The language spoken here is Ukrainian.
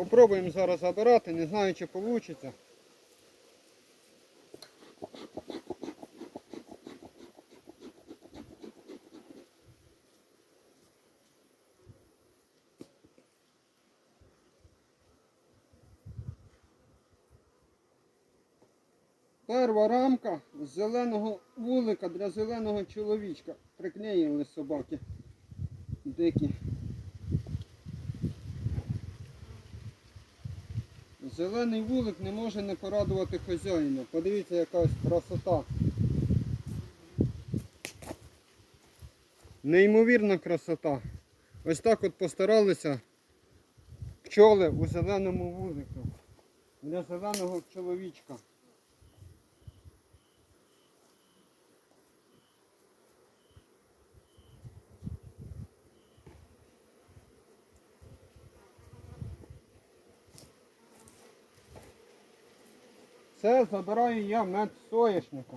Попробуємо зараз забирати, не знаю чи вийде. Перша рамка з зеленого вулика для зеленого чоловічка. Приклеїли собаки. Дикі. Зелений вулик не може не порадувати хазяїна. Подивіться, якась красота. Неймовірна красота. Ось так от постаралися пчоли у зеленому вулику. Для зеленого чоловічка. Це забираю я мед з соняшника.